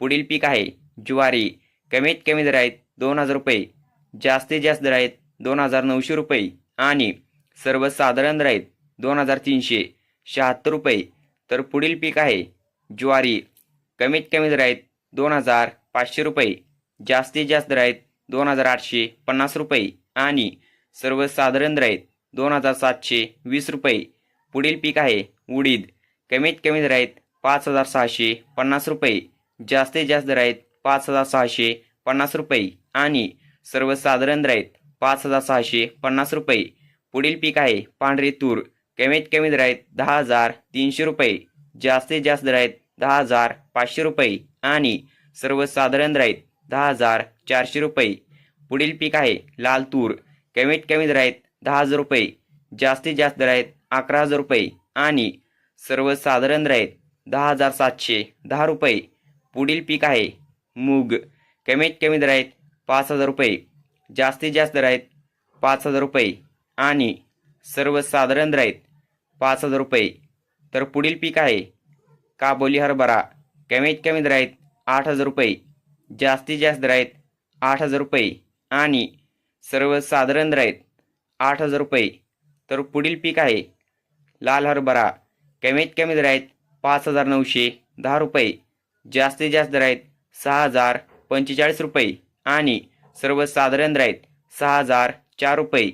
पुढील पीक आहे ज्वारी. कमीत कमी दर आहेत दोन हजार रुपये. जास्तीत जास्त दर आहेत दोन हजार नऊशे रुपये. आणि सर्वसाधारण दर आहेत दोन हजार तीनशे शहात्तर रुपये. तर पुढील पीक आहे ज्वारी. कमीत कमी दर आहेत दोन हजार पाचशे रुपये. जास्तीत जास्त दर आहेत दोन हजार आठशे पन्नास रुपये. आणि सर्वसाधारण दर आहेत दोन हजार सातशे वीस रुपये. पुढील पीक आहे उडीद. कमीत कमी दर आहेत पाच हजार सहाशे पन्नास रुपये. जास्तीत जास्त दर आहेत पाच हजार सहाशे पन्नास रुपये आणि सर्वसाधारण दर आहेत पाच हजार सहाशे पन्नास रुपये. पुढील पीक आहे पांढरे तूर. कमीत कमी दर आहेत दहा हजार तीनशे रुपये. जास्तीत जास्त दर आहेत दहा हजार पाचशे रुपये आणि सर्वसाधारण दर आहेत दहा हजार चारशे रुपये. पुढील पीक आहे लाल तूर. कमीत कमी दर आहेत दहा हजार रुपये. जास्तीत जास्त दर आहेत अकरा हजार रुपये आणि सर्वसाधारण दर आहेत दहा हजार सातशे दहा रुपये. पुढील पीक आहे. मूग. कमीत कमी दर आहेत पाच हजार रुपये. जास्तीत जास्त दर आहेत पाच हजार रुपये. आणि सर्वसाधारण दर आहेत पाच हजार रुपये. तर पुढील पीक आहे काबोली हरभरा. कमीत कमी दर आहेत आठ हजार रुपये. जास्तीत जास्त दर आहेत आठ हजार रुपये. आणि सर्वसाधारण दर आहेत आठ हजार रुपये. तर पुढील पीक आहे लाल हरभरा. कमीत कमी दर आहेत पाच हजार नऊशे दहा रुपये. जास्तीत जास्त दर आहेत सहा हजार पंचेचाळीस रुपये आणि सर्वसाधारण दर आहेत सहा हजार चार रुपये.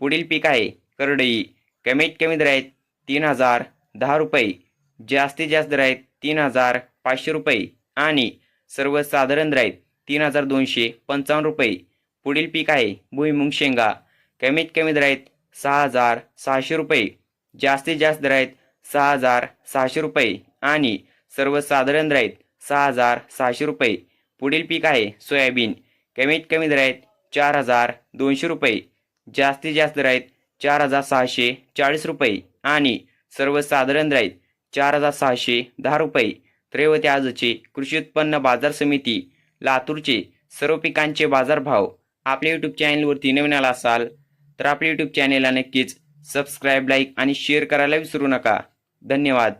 पुढील पीक आहे करडई. कमीत कमी दर आहेत तीन हजार दहा रुपये. जास्तीत जास्त दर आहेत तीन हजार पाचशे रुपये आणि सर्वसाधारण दर आहेत तीन हजार दोनशे पंचावन्न रुपये. पुढील पीक आहे भुईमुंग शेंगा. कमीत कमी दर आहेत सहा हजार सहाशे रुपये. जास्तीत जास्त दर आहेत सहा हजार सहाशे रुपये आणि सर्वसाधारण दर आहेत सहा हजार सहाशे रुपये. पुढील पीक आहे सोयाबीन. कमीत कमी दर आहेत चार हजार दोनशे रुपये. जास्तीत जास्त दर आहेत चार हजार सहाशे चाळीस रुपये. आणि सर्वसाधारण दर आहेत चार हजार सहाशे दहा रुपये. त्रैवते आजचे कृषी उत्पन्न बाजार समिती लातूरचे सर्व पिकांचे बाजारभाव आपल्या यूट्यूब चॅनलवरती नवीन आला असाल तर आपल्या यूट्यूब चॅनलला नक्कीच सबस्क्राईब लाईक आणि शेअर करायला विसरू नका. धन्यवाद.